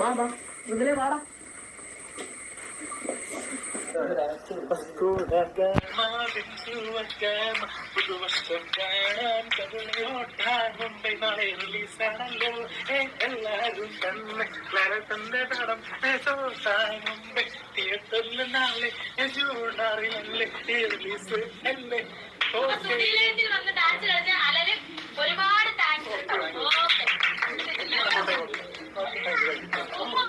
വാടാ ഇതിലെ വാടാ പുതുവർഷം കാണാൻ കവിളയോട്ടാൻ മുംബൈ നാളെ റിലീസാണല്ലോ എല്ലാരും തന്നെ തന്റെ തടം മുംബൈ തിയേറ്ററിൽ നാളെ ജൂൺ ആറിലല്ലേ റിലീസ് അല്ലേ Okay, but I didn't.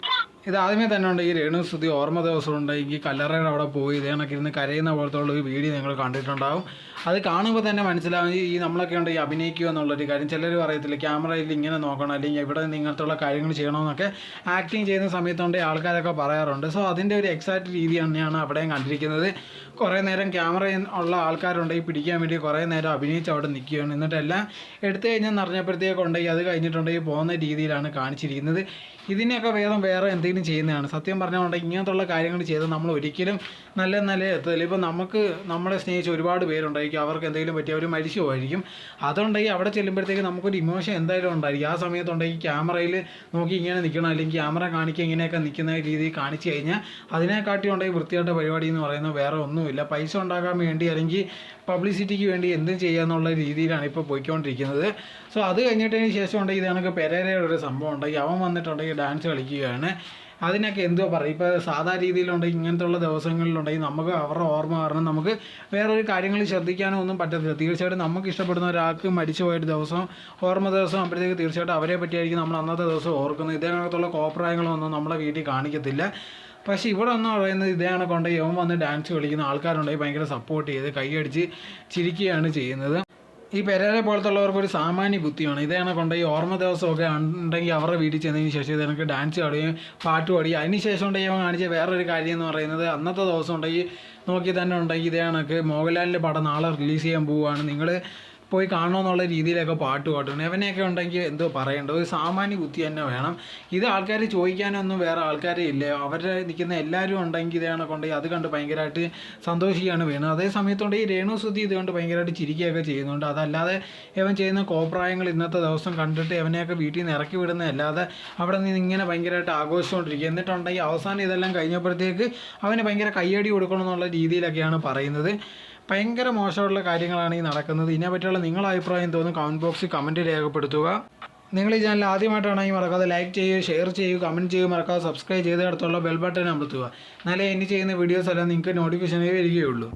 ഇത് ആദ്യമേ തന്നെ ഉണ്ട് ഈ രേണു സ്തുതി ഓർമ്മ ദിവസം ഉണ്ട്. ഈ കല്ലറയുടെ അവിടെ പോയി ഇതേ ഇരുന്ന് കരയുന്ന പോലത്തെ ഉള്ള ഒരു വീഡിയോ നിങ്ങൾ കണ്ടിട്ടുണ്ടാവും. അത് കാണുമ്പോൾ തന്നെ മനസ്സിലാവും ഈ നമ്മളൊക്കെ ഉണ്ട് ഈ അഭിനയിക്കുക എന്നുള്ളൊരു കാര്യം. ചിലർ പറയത്തില്ല ക്യാമറയിൽ ഇങ്ങനെ നോക്കണം അല്ലെങ്കിൽ ഇവിടെ ഇങ്ങനത്തുള്ള കാര്യങ്ങൾ ചെയ്യണമെന്നൊക്കെ ആക്ടിങ് ചെയ്യുന്ന സമയത്തുണ്ട് ആൾക്കാരൊക്കെ പറയാറുണ്ട്. സോ അതിന്റെ ഒരു എക്സാക്ട് രീതി തന്നെയാണ് അവിടെയും കണ്ടിരിക്കുന്നത്. കുറേ നേരം ക്യാമറ ഉള്ള ആൾക്കാരുണ്ടെങ്കിൽ പിടിക്കാൻ വേണ്ടി കുറേ നേരം അഭിനയിച്ച് അവിടെ നിൽക്കുകയാണ്. എന്നിട്ടെല്ലാം എടുത്തു കഴിഞ്ഞാൽ നിറഞ്ഞപ്പോഴത്തേക്കുണ്ടെങ്കിൽ അത് കഴിഞ്ഞിട്ടുണ്ടെങ്കിൽ പോകുന്ന രീതിയിലാണ് കാണിച്ചിരിക്കുന്നത്. ഇതിനൊക്കെ വേദം വേറെ എന്തെങ്കിലും ചെയ്യുന്നതാണ്. സത്യം പറഞ്ഞുകൊണ്ട് ഇങ്ങനത്തുള്ള കാര്യങ്ങൾ ചെയ്ത് നമ്മൾ ഒരിക്കലും നല്ല നല്ല എത്തത്തില്ല. ഇപ്പോൾ നമുക്ക് നമ്മളെ സ്നേഹിച്ച് ഒരുപാട് പേരുണ്ടായിരിക്കും. അവർക്ക് എന്തെങ്കിലും പറ്റി അവർ മരിച്ചു പോയിരിക്കും അതുണ്ടെങ്കിൽ അവിടെ ചെല്ലുമ്പോഴത്തേക്ക് നമുക്കൊരു ഇമോഷൻ എന്തായാലും ഉണ്ടായിരിക്കും. ആ സമയത്തുണ്ടെങ്കിൽ ക്യാമറയിൽ നോക്കി ഇങ്ങനെ നിൽക്കണം. അല്ലെങ്കിൽ ക്യാമറ കാണിക്കുക ഇങ്ങനെയൊക്കെ നിൽക്കുന്ന രീതിയിൽ കാണിച്ചു കഴിഞ്ഞാൽ അതിനെക്കാട്ടി ഉണ്ടെങ്കിൽ വൃത്തിയായിട്ട പരിപാടി എന്ന് പറയുന്നത് വേറെ ഒന്നുമില്ല. പൈസ ഉണ്ടാക്കാൻ വേണ്ടി അല്ലെങ്കിൽ പബ്ലിസിറ്റിക്ക് വേണ്ടി എന്തും ചെയ്യാന്നുള്ള രീതിയിലാണ് ഇപ്പോൾ പോയിക്കൊണ്ടിരിക്കുന്നത്. സോ അത് കഴിഞ്ഞിട്ടതിന് ശേഷം ഉണ്ടെങ്കിൽ ഇതാണ് പെരേരയുടെ ഒരു സംഭവം ഉണ്ടെങ്കിൽ അവൻ വന്നിട്ടുണ്ടെങ്കിൽ ഡാൻസ് കളിക്കുകയാണ്. അതിനൊക്കെ എന്തുവാ പറയും ഇപ്പോൾ സാധാ രീതിയിലുണ്ടെങ്കിൽ ഇങ്ങനത്തെ ഉള്ള ദിവസങ്ങളിലുണ്ടെങ്കിൽ നമുക്ക് അവരുടെ ഓർമ്മ കാരണം നമുക്ക് വേറൊരു കാര്യങ്ങൾ ശ്രദ്ധിക്കാനോ ഒന്നും പറ്റത്തില്ല. തീർച്ചയായിട്ടും നമുക്ക് ഇഷ്ടപ്പെടുന്ന ഒരാൾക്ക് മരിച്ചു പോയൊരു ദിവസം ഓർമ്മ ദിവസം ആകുമ്പോഴത്തേക്ക് തീർച്ചയായിട്ടും അവരെ പറ്റിയായിരിക്കും നമ്മൾ അന്നത്തെ ദിവസം ഓർക്കുന്നത്. ഇതേ കണക്കത്തുള്ള കോപ്രായങ്ങളൊന്നും നമ്മളെ വീട്ടിൽ കാണിക്കത്തില്ല. പക്ഷേ ഇവിടെ ഒന്നും പറയുന്നത് ഇതേ കണക്കൊണ്ട്. യവൻ വന്ന് ഡാൻസ് കളിക്കുന്ന ആൾക്കാരുണ്ടെങ്കിൽ ഭയങ്കര സപ്പോർട്ട് ചെയ്ത് കൈയടിച്ച് ചിരിക്കുകയാണ് ചെയ്യുന്നത്. ഈ പെരേരെ പോലത്തുള്ളവർക്ക് ഒരു സാമാന്യ ബുദ്ധിയാണ്. ഇതാണ് കൊണ്ട് ഈ ഓർമ്മ ദിവസമൊക്കെ ഉണ്ടെങ്കിൽ അവരുടെ വീട്ടിൽ ചെന്നതിന് ശേഷം ഇതെനിക്ക് ഡാൻസ് പാടുകയും പാട്ട് പാടുകയും അതിന് ശേഷം ഉണ്ടെങ്കിൽ അവൻ കാണിച്ച വേറൊരു കാര്യം എന്ന് പറയുന്നത് അന്നത്തെ ദിവസം ഉണ്ടെങ്കിൽ നോക്കി തന്നെ ഉണ്ടെങ്കിൽ ഇതേ കണക്ക് മോഹൻലാലിന്റെ പടം നാളെ റിലീസ് ചെയ്യാൻ പോവുകയാണ്. നിങ്ങൾ പോയി കാണണമെന്നുള്ള രീതിയിലൊക്കെ പാട്ട് പാട്ടണം അവനെയൊക്കെ ഉണ്ടെങ്കിൽ എന്തോ പറയേണ്ട. ഒരു സാമാന്യ ബുദ്ധി തന്നെ വേണം. ഇത് ആൾക്കാർ ചോദിക്കാനൊന്നും വേറെ ആൾക്കാരെ ഇല്ല. അവരുടെ നിൽക്കുന്ന എല്ലാവരും ഉണ്ടെങ്കിൽ ഇതേ കണക്കുണ്ടെങ്കിൽ അത് കണ്ട് ഭയങ്കരമായിട്ട് സന്തോഷിക്കുകയാണ് വേണം. അതേ സമയത്തുണ്ട് ഈ രേണു സുധി ഇത് കണ്ട് ഭയങ്കരമായിട്ട് ചിരിക്കുകയൊക്കെ ചെയ്യുന്നുണ്ട്. അതല്ലാതെ ഇവൻ ചെയ്യുന്ന കോപ്രായങ്ങൾ ഇന്നത്തെ ദിവസം കണ്ടിട്ട് ഇവനെയൊക്കെ വീട്ടിൽ നിന്ന് ഇറക്കി വിടുന്നതല്ലാതെ അവിടെ നിന്ന് ഇങ്ങനെ ഭയങ്കരമായിട്ട് ആഘോഷിച്ചുകൊണ്ടിരിക്കുക. എന്നിട്ടുണ്ടെങ്കിൽ അവസാനം ഇതെല്ലാം കഴിഞ്ഞപ്പോഴത്തേക്ക് അവന് ഭയങ്കര കയ്യടി കൊടുക്കണം എന്നുള്ള രീതിയിലൊക്കെയാണ് പറയുന്നത്. ഭയങ്കര മോശമുള്ള കാര്യങ്ങളാണ് ഈ നടക്കുന്നത്. ഇതിനെ പറ്റിയുള്ള നിങ്ങളുടെ അഭിപ്രായം തോന്നും കമന്റ് ബോക്സിൽ കമന്റ് രേഖപ്പെടുത്തുക. നിങ്ങൾ ഈ ചാനൽ ആദ്യമായിട്ടാണെങ്കിൽ മറക്കാതെ ലൈക്ക് ചെയ്യുക ഷെയർ ചെയ്യുക കമന്റ് ചെയ്യുക മറക്കാതെ സബ്സ്ക്രൈബ് ചെയ്ത് അടുത്തുള്ള ബെൽ ബട്ടൺ അമർത്തുക. എന്നാലേ ഇനി ചെയ്യുന്ന വീഡിയോസ് എല്ലാം നിങ്ങൾക്ക് നോട്ടിഫിക്കേഷനേ വരികയുള്ളൂ.